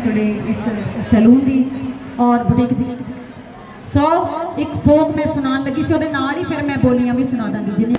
ਤੁਹਾਡੇ ਇਸ ਸੈਲੂਨ ਦੀ ਔਰ ਬੁਟੀਕ ਦੀ। ਸੋ ਇੱਕ ਫੋਕ ਮੈਂ ਸੁਣਾਉਣ ਲੱਗੀ ਸੀ, ਉਹਦੇ ਨਾਲ ਹੀ ਫਿਰ ਮੈਂ ਬੋਲੀਆਂ ਵੀ ਸੁਣਾ ਦਾਂਗੀ, ਜਿੰਨੀ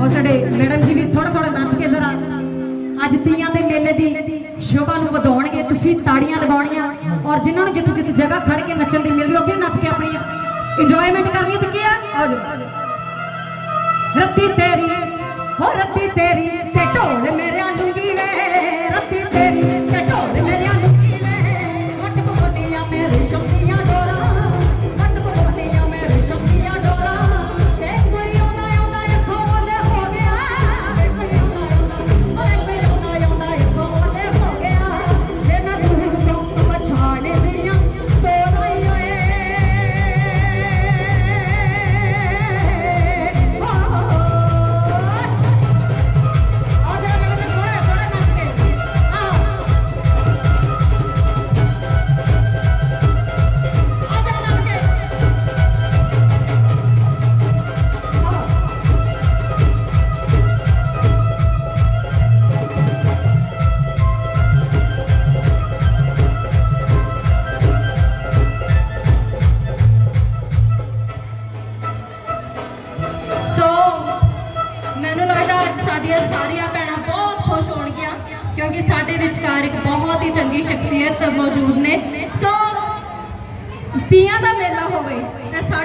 ਔਰ ਸਾਡੇ ਮੈਡਮ ਜੀ ਵੀ ਥੋੜਾ ਥੋੜਾ ਨੱਚ ਕੇ ਜ਼ਰਾ ਅੱਜ ਤੀਆਂ ਦੇ ਮੇਲੇ ਦੀ ਸ਼ੋਭਾ ਨੂੰ ਵਧਾਉਣਗੇ, ਤੁਸੀਂ ਤਾੜੀਆਂ ਲਗਾਉਣੀਆਂ, ਔਰ ਜਿਨ੍ਹਾਂ ਨੂੰ ਜਿੱਥੇ ਜਿੱਥੇ ਜਗ੍ਹਾ ਖੜ ਕੇ ਨੱਚਣ ਦੀ ਮਿਲ ਰਹੀ ਹੋਵੇ ਨੱਚ ਕੇ ਆਪਣੀ ਇੰਜੋਇਮੈਂਟ ਕਰਨੀ ਤੇ ਕੀ ਆ? ਆਜੋ ਰੱਤੀ ਤੇਰੀ, ਹੋ ਰੱਤੀ ਤੇਰੀ, ਤੇ ਢੋਲ ਮੇਰਿਆਂ ਲੁੰਗੀ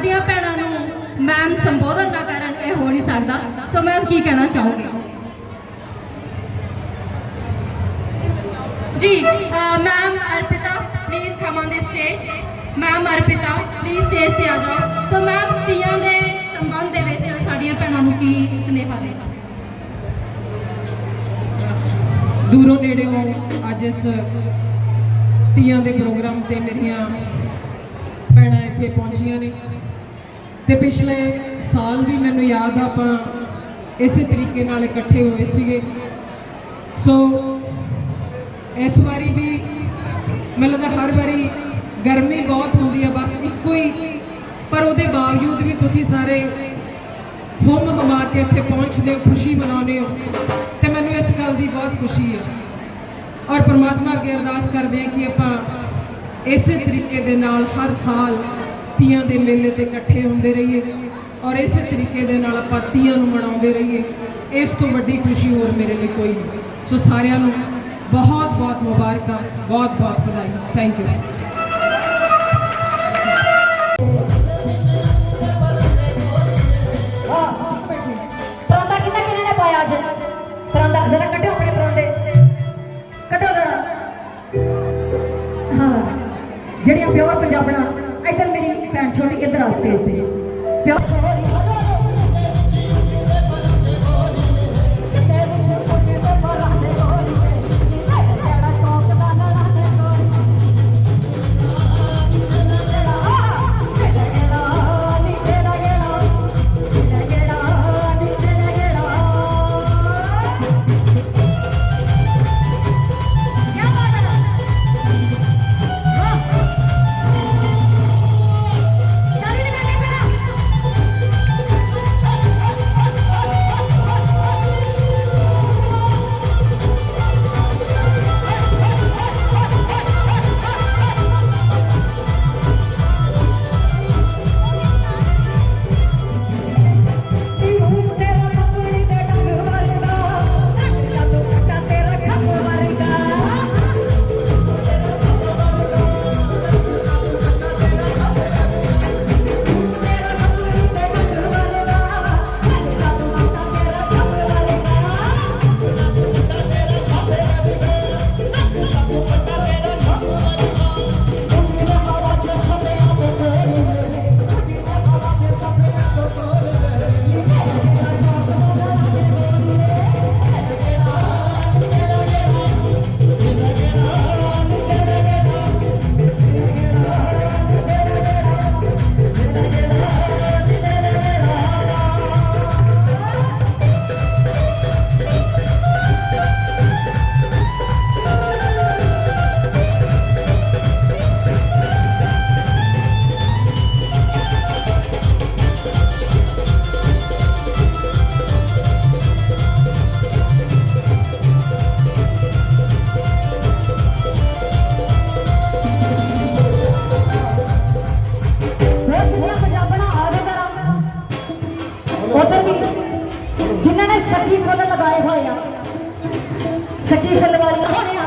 ਸਾਡੀਆਂ ਭੈਣਾਂ ਨੂੰ ਮੈਮ ਸੰਬੋਧਨ ਨਾ ਕਰਨ ਇਹ ਹੋ ਨਹੀਂ ਸਕਦਾ। ਸੋ ਮੈਂ ਕੀ ਕਹਿਣਾ ਚਾਹੂੰਗੀ? ਜੀ ma'am Arpita please come on this stage ma'am Arpita please stage ਤੇ ਆ ਜਾਓ। ਸੋ ਮੈਮ ਤੀਆਂ ਦੇ ਸੰਬੰਧ ਦੇ ਵਿੱਚ ਸਾਡੀਆਂ ਭੈਣਾਂ ਨੂੰ ਕੀ ਸੁਨੇਹਾ ਦੇਣਾ? ਦੂਰੋਂ ਨੇੜਿਓਂ ਅੱਜ ਇਸ ਤੀਆਂ ਦੇ ਪ੍ਰੋਗਰਾਮ ਤੇ ਮੇਰੀਆਂ ਭੈਣਾਂ ਇੱਥੇ ਪਹੁੰਚੀਆਂ ਨੇ। ਤੇ ਪਿਛਲੇ ਸਾਲ ਵੀ ਮੈਨੂੰ ਯਾਦ ਆ, ਆਪਾਂ ਇਸੇ ਤਰੀਕੇ ਨਾਲ ਇਕੱਠੇ ਹੋਏ ਸੀਗੇ। ਸੋ ਇਸ ਵਾਰੀ ਵੀ ਮੈਨੂੰ ਲੱਗਦਾ ਹਰ ਵਾਰੀ ਗਰਮੀ ਬਹੁਤ ਹੁੰਦੀ ਆ, ਬਸ ਇੱਕੋ ਹੀ। ਪਰ ਉਹਦੇ ਬਾਵਜੂਦ ਵੀ ਤੁਸੀਂ ਸਾਰੇ ਹੁਮ ਹਮਾ ਕੇ ਇੱਥੇ ਪਹੁੰਚਦੇ ਹੋ, ਖੁਸ਼ੀ ਮਨਾਉਂਦੇ ਹੋ, ਤੇ ਮੈਨੂੰ ਇਸ ਗੱਲ ਦੀ ਬਹੁਤ ਖੁਸ਼ੀ ਹੈ ਔਰ ਪ੍ਰਮਾਤਮਾ ਅੱਗੇ ਅਰਦਾਸ ਕਰਦੇ ਹਾਂ ਕਿ ਆਪਾਂ ਇਸੇ ਤਰੀਕੇ ਦੇ ਨਾਲ ਹਰ ਸਾਲ ਤੀਆਂ ਦੇ ਮੇਲੇ ਤੇ ਇਕੱਠੇ ਹੁੰਦੇ ਰਹੀਏ ਔਰ ਇਸੇ ਤਰੀਕੇ ਦੇ ਨਾਲ ਆਪਾਂ ਤੀਆਂ ਨੂੰ ਮਨਾਉਂਦੇ ਰਹੀਏ, ਇਸ ਤੋਂ ਵੱਡੀ ਖੁਸ਼ੀ ਹੋਰ ਮੇਰੇ ਲਈ ਕੋਈ ਨਹੀਂ। ਸੋ ਸਾਰਿਆਂ ਨੂੰ ਬਹੁਤ ਬਹੁਤ ਮੁਬਾਰਕਾਂ, ਬਹੁਤ ਬਹੁਤ ਵਧਾਈ ਥੈਂਕ ਯੂ ਪਰਾਂਦਾ ਕਿੰਨਾ ਕਿੰਨੇ ਨੇ ਪਾਇਆ ਅੱਜ? ਪਰਾਂਦਾ ਜ਼ਰਾ ਕੱਢਿਓ ਆਪਣੇ ਪਰਾਂਦੇ ਕੱਢੋ ਜ਼ਰਾ। ਹਾਂ। ਜਿਹੜੀਆਂ ਪਿਓਰ ਪੰਜਾਬਣਾ। ਇੱਧਰ ਮੇਰੀ ਭੈਣ ਛੋਟੀ ਇੱਧਰ ਸਕੀ ਫੁੱਲ ਲਗਾਏ ਹੋਏ ਆ। ਸੱਗੀ ਫੁੱਲ ਵਾਲੀਆਂ ਹੋਣੇ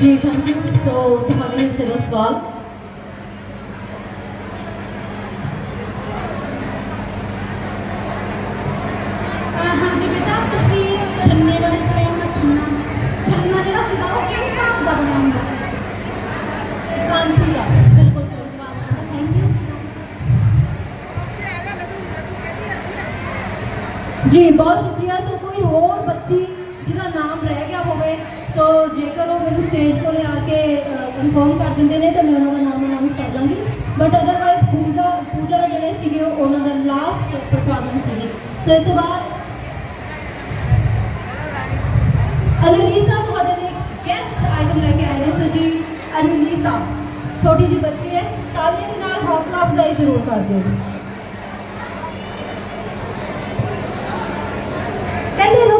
ਜੀ ਥੈਂਕ ਯੂ ਸੋ ਤੁਹਾਡੇ ਹਿੱਸੇ ਦਾ ਸਵਾਲ ਹਾਂਜੀ ਸੋ ਜੇਕਰ ਉਹ ਮੈਨੂੰ ਸਟੇਜ ਕੋਲੇ ਆ ਕੇ ਇਨਫੋਰਮ ਕਰ ਦਿੰਦੇ ਨੇ ਤਾਂ ਮੈਂ ਉਹਨਾਂ ਦਾ ਨਾਮ ਅਨਾਉਂਸ ਕਰ ਦਾਂਗੀ ਬਟ ਅਦਰਵਾਈਜ਼ ਪੂਜਾ ਪੂਜਾ ਜਿਹੜੇ ਸੀਗੇ ਉਹ ਉਹਨਾਂ ਦਾ ਲਾਸਟ ਪਰਫਾਰਮੈਂਸ ਸੀਗੀ ਸੋ ਇਸ ਤੋਂ ਬਾਅਦ ਅਨੁਲੀਸਾ ਤੁਹਾਡੇ ਲਈ ਗੈਸਟ ਆਈਟਮ ਲੈ ਕੇ ਆਏ ਨੇ ਸੋ ਜੀ ਅਨੁਲੀਸਾ ਛੋਟੀ ਜਿਹੀ ਬੱਚੀ ਹੈ ਤਾਲੀਆਂ ਦੇ ਨਾਲ ਹੌਸਲਾ ਅਫਜ਼ਾਈ ਜ਼ਰੂਰ ਕਰ ਦਿਓ ਜੀ ਕਹਿੰਦੇ